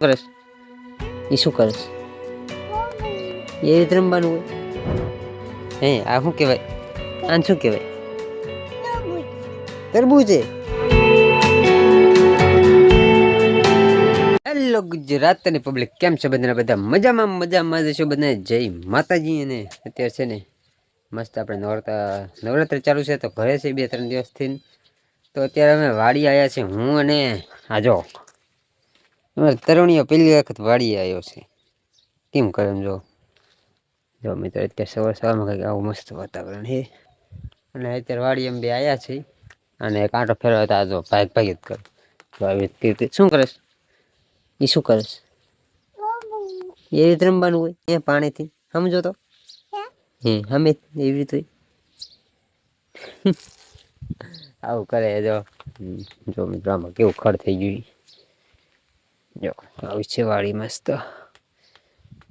કરસ એ શું કરીશ? એ રીતે રમવાનું હોય? હે, આ શું કહેવાય? આને શું કહેવાય? તરબૂચ. છે હેલો ગુજરાત અને પબ્લિક કેમ છે બધા બધા મજામાં મજામાં જ છો બધા જય માતાજી અને અત્યારે છે ને મસ્ત આપણે નવરાત્ર, નવરાત્રિ ચાલુ છે તો ઘરે છે બે ત્રણ દિવસથી. તો અત્યારે અમે વાડી આવ્યા છે હું અને આ જો અમારે તરુણીઓ પહેલી વખત વાળી આવ્યો છે. કેમ કરે જો? જો મિત્રો, અત્યારે સવાર સવારમાં કંઈક આવું મસ્ત વાતાવરણ છે. અને અત્યારે વાડી એમ બે આવ્યા છે. અને કાંટો ફેરવા હતા જો ભાગ ભાગ જ કર. તો આવી રીતે શું કરસ એ શું કરે એ રીતે રમવાનું હોય? એ પાણીથી, સમજો તો. હે અમે એવી રીતે. આવું કરે જો. જો મિત્રો, આમાં કેવું ખડ થઈ ગયું જો આવી છે વાળી મસ્ત.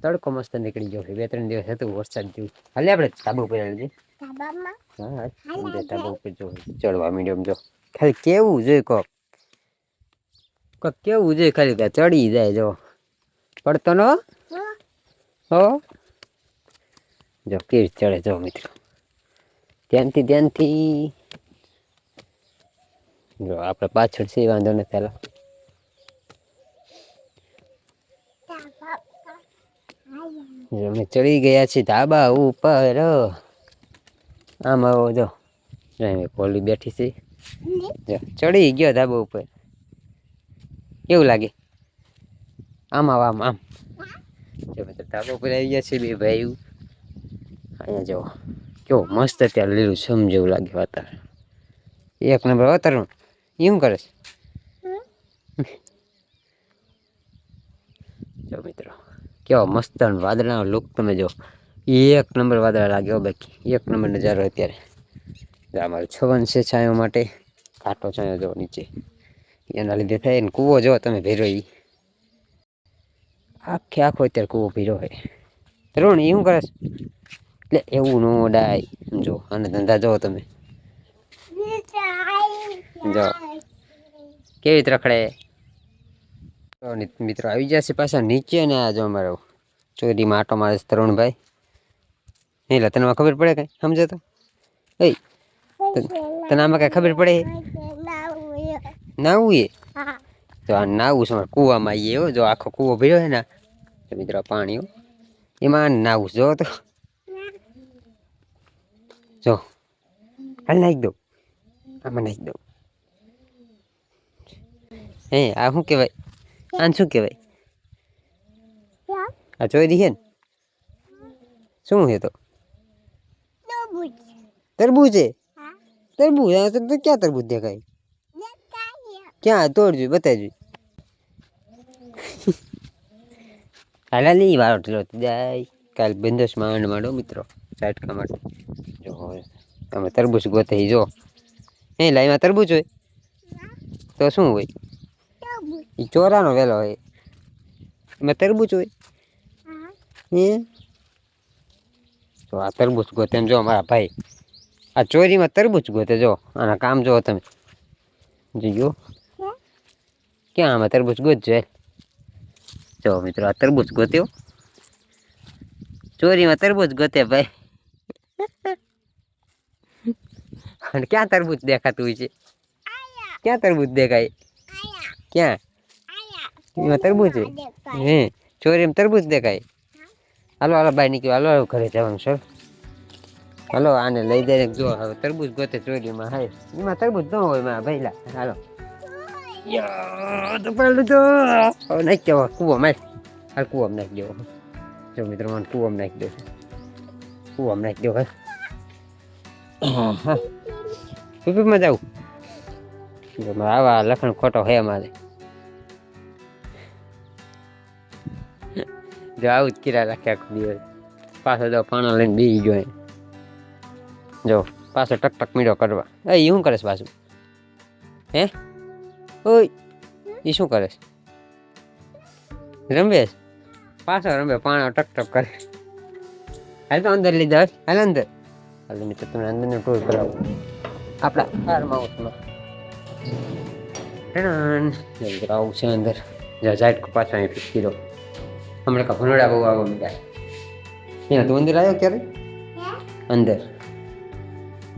તડકો મસ્ત નીકળી ગયો છે. બે ત્રણ દિવસ હતું વરસાદ જેવું. હાલે આપણે તાબુ ઉપર જઈએ હા તાબુ ઉપર જો ચડવા મીડિયમ જો. ખાલી કેવું જોઈએ કોક? કોક કેવું જોઈએ ખાલી કે ચડી જાય જો. પડતો નો? હો. જો કેવી ચડે જો મિત્રો. ધ્યાનથી ધ્યાનથી. જો આપણે પાછળ છે વાંધો નથી હાલો જો અમે ચડી ગયા છીએ ધાબા ઉપર. આમ આવો જો. કોલી બેઠી છે. જો, ચડી ગયો ધાબા ઉપર. કેવું લાગે? આમ આવ, આમ આમ. જો ધાબા ઉપર આવી ગયા છે બે ભાઈ અહીંયા જો, કેવો મસ્ત અત્યારે લીલું સમ જેવું લાગે વાતાવરણ. એક નંબર વાતાવરણ. એ શું કરે છે? જો મિત્રો કેવો મસ્ત વાદળાનો લુક તમે જો એક નંબર વાદળા લાગ્યો બાકી. એક નંબર નજારો અત્યારે. અમારો છવન છે છાંયો માટે. કાંટો છાંયો જો નીચે. એના લીધે થાય ને કૂવો જો તમે ભેરો એ આખે આખો અત્યારે કૂવો ભીરો હોય. તરુણ એ શું કરે એટલે એવું નો ડાય. જો અને ધંધા જો તમે. જો કેવી રીતે રખડે? મિત્રો આવી જશે પાછા નીચે ને આ જો અમારો ચોરીમાં આટો મારે છે તરુણભાઈ. એટલે તને આમાં ખબર પડે કઈ? સમજો તો? એ તને આમાં કઈ ખબર પડે? નાવું એ જો આ નાવું છે અમારે કૂવામાં આવીએ હો જો આખો કૂવો ભર્યો છે ને તો મિત્રો આ પાણી હો. એમાં નાવું છે, જો તો. જો હાલ નાખી દઉં. આમાં નાખી દઉં. હે આ શું કહેવાય? આને શું કહેવાય? આ ચોરી છે ને. શું છે તો? તરબૂજ છે તરબૂજ તો ક્યાં તરબૂજ દેખાય? ક્યાં? તોડજો, બતાવજો. હાલા લઈ વાળો ઢીલો જાય. કાલ બંદોશ માંડ માંડો મિત્રો ચાટકા માટે. જો તમે તરબૂચ ગોતે જો. એ લાઈમાં તરબૂચ હોય? તો શું હોય? એ ચોરાનો વેલો હોય એમાં તરબૂચ હોય હે તો આ તરબૂચ ગોતે એમ જો મારા ભાઈ આ ચોરીમાં તરબૂચ ગોતે જો આના કામ જો તમે જોયો ક્યાં આમાં તરબૂચ ગોતજો હે જો મિત્રો આ તરબૂચ ગોત્યો ચોરીમાં તરબૂચ ગોતે ભાઈ અને ક્યાં તરબૂચ દેખાતું હોય છે ક્યાં તરબૂચ દેખાય ક્યાં? એમાં તરબૂચ હે ચોરીમાં તરબૂચ દેખાય? હાલો હાલો બાય નીકળ્યો. હાલો હાલો ઘરે જવાનું સર હાલો આને લઈ જઈને જો હવે તરબૂચ ગોતે ચોરીમાં હાય. એમાં તરબૂચ ન હોય મારા ભઈલા. હાલો. નાખી દેવો કૂવો માર. હાલ કૂવામાં નાખી દેવો. જો મિત્રો મને કૂવામાં નાખી દેવો કૂવામાં નાખી દેવો હા હા. પીપીમાં જાઉં. આવા લખણ ખોટો હે મારે જો આવું જ કિરા રાખ્યા આખો દિવસ. પાછો જો પાણા લઈને બી ગયો જો, પાછો ટક ટક મીડો કરવા. એ શું કરે પાછું? હે? ઓય એ શું કરેશ રમેશ? પાછો રમે, પાણા ટક ટક કરે. હાલ તો અંદર લીધા હાલ. અંદર. હાલ મિત્રો તમને અંદરનો ટૂર કરાવો. આપણા ફાર્મ હાઉસમાં આવું છે અંદર. જા ઝાટકો પાછો અહીં ફિક્સ કીધો હમણાં કફનોડા બહુ આવવા મીઠા અહીંયા તું અંદર આવ્યો ક્યારે? અંદર.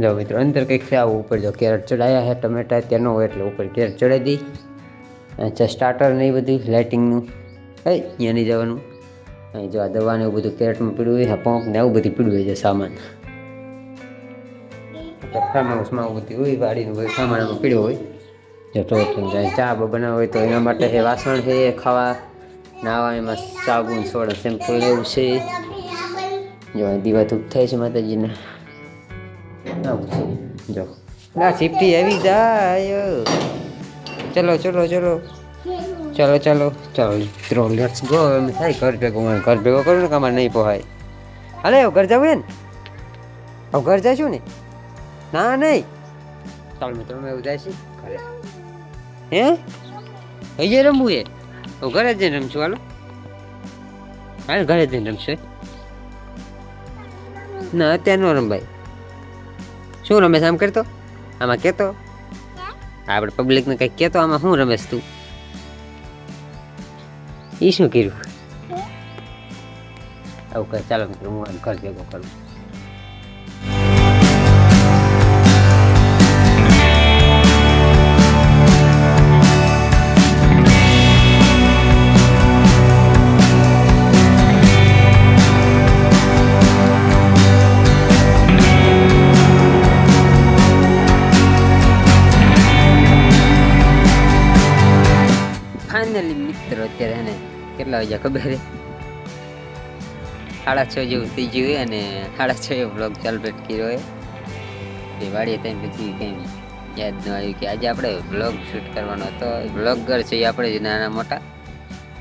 જો મિત્રો અંદર કંઈક છે આવું ઉપર જો કેરેટ ચડાયા છે ટમેટા તેનો હોય એટલે ઉપર કેરેટ ચડાવી દઈ. અચ્છા સ્ટાર્ટર ને એ બધું લાઇટિંગનું હે અહીંયા નહીં જવાનું. અહીં જો આ દવા ને એવું બધું કેરેટમાં પીડ્યું હોય પંપ ને આવું બધું પીડ્યું હોય છે સામાન. ફાર્મ ઉસમાં આવું બધું હોય વાડીનું બધું સામાન પીડ્યો હોય. જો ટોટલ જાય ચા બ હોય તો એના માટે એ વાસણ છે ખાવા, નાવા, એમાં સાબુન, સોડા, શેમ્પુ એવું છે. જો દીવા ધૂપ થાય છે માતાજીને. જો. ના સિફ્ટી આવી જાય. ચલો ચલો ચલો. ચાલો ચાલો. ચાલો, મિત્રો લેટ્સ ગો એમ થાય, ઘર ભેગો ઘર ભેગો કરું ને અમારે નહીં પોહાય. હાલે ઘર જવું ને? હવે ઘર જઈશું ને? ના, નહીં. ચાલો, મિત્રો મેં એવું જાય છે. ઘરે હે? અહીંયા રમવું એ તો ઘરે જઈને રમશું હાલો. હાલ ઘરે જઈને રમશે. ના અત્યારે નો રમભાઈ શું રમેશ આમ કરતો આમાં કહેતો? આપણે પબ્લિકને કંઈક કહેતો આમાં શું રમેશ તું? એ શું કર્યું? આવું કહે ચાલો મિત્રો હું આમ ભેગો કરું. કેટલા જાય ખબર? સાડા છ જેવું થઈ ગયું અને સાડા છ એ બ્લોગ ચાલુ કર્યો હોય. એ વાડીએ ત્યાં પછી કંઈ યાદ ન આવ્યું કે આજે આપણે બ્લોગ શૂટ કરવાનો હતો. બ્લોગર છે આપણે જ નાના મોટા.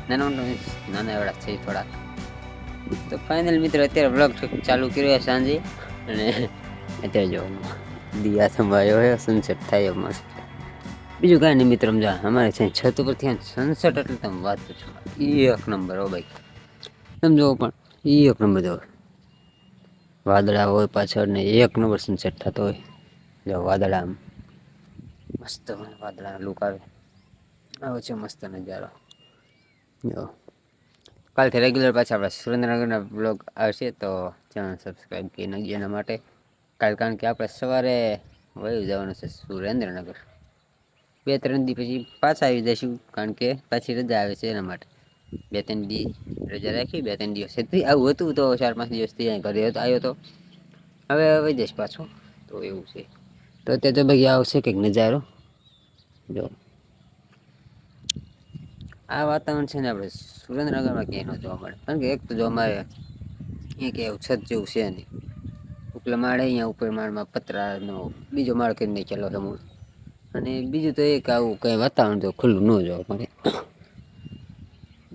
નાના મોટા નાના એવડા છે થોડા. તો ફાઇનલ મિત્રો અત્યારે બ્લોગ ચાલુ કર્યો સાંજે. અને અત્યારે જો દિયા સંભાળ્યો હોય સનસેટ થાય મસ્ત. બીજું કાંઈ નહીં મિત્ર, સમજા. અમારે છે છત ઉપરથી સનસેટ એટલે તમે વાત પૂછો એક નંબર હો ભાઈ. સમજો પણ, એક નંબર જો વાદળા હોય પાછળ ને એક નંબર સનસેટ થતો હોય. જો વાદળા આમ મસ્ત વાદળા લુક આવે. આવે છે મસ્ત નજારો. જો. કાલથી રેગ્યુલર પાછા આપણા સુરેન્દ્રનગરના બ્લોગ આવશે, તો ચેનલ સબસ્ક્રાઈબ કરી નાખજો એના માટે. કાલ કારણ કે આપણે સવારે વયું જવાનું છે સુરેન્દ્રનગર. બે ત્રણ દી પછી પાછા આવી જઈશું, કારણ કે પાછી રજા આવે છે એના માટે. બે ત્રણ દી રજા રાખી બે ત્રણ દિવસ આવું હતું તો ચાર પાંચ દિવસથી અહીં ઘરે હતો, આવ્યો તો. હવે આવી જઈશ પાછો. તો એવું છે. તો અત્યારે તો ભાઈ આવશે કંઈક નજારો. જો. આ વાતાવરણ છે ને આપણે સુરેન્દ્રનગરમાં ક્યાંય ન જોવા મળે. કારણ કે એક તો જો અમારે અહીંયા કે છત જેવું છે નહીં. ઉપલા માળે અહીંયા ઉપર માળમાં પતરાનો બીજો માળ કરી નાખેલો છે મૂળ અને બીજું તો એક આવું કંઈ વાતાવરણ તો ખુલ્લું ન જોવા મળે.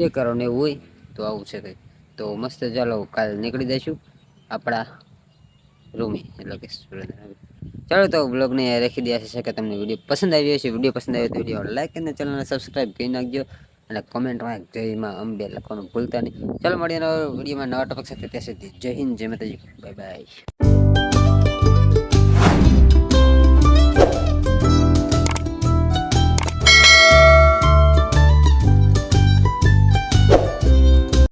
એ ને એવું હોય તો આવું છે કંઈક તો મસ્ત ચાલો કાલ નીકળી જઈશું આપણા રૂમે, એટલે કે ચાલો તો બ્લોગને રાખી દે છે કે તમને વીડિયો પસંદ આવ્યો હશે. વીડિયો પસંદ આવ્યો તો વીડિયો લાઈક અને ચેનલને સબસ્ક્રાઈબ કરી નાખજો. અને કોમેન્ટમાં જયમાં અંબે લખવાનું ભૂલતા નહીં. ચાલો મળીએ વિડીયોમાં નવા ટોપિક સાથે. ત્યાં સુધી જય હિન્દ, જય માતાજી. Bye bye